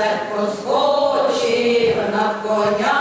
Як козак дівку, на коня.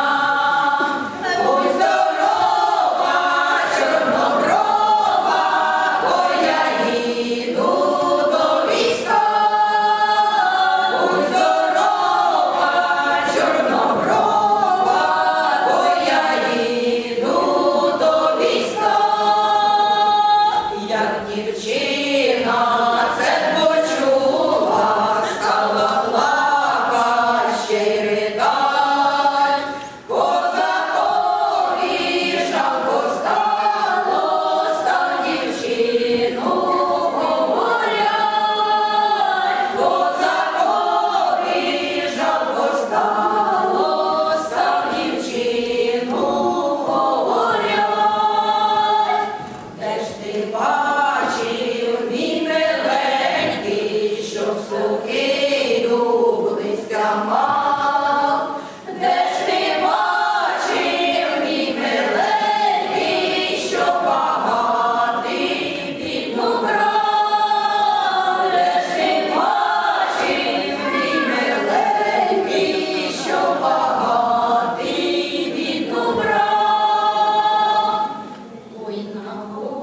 amor.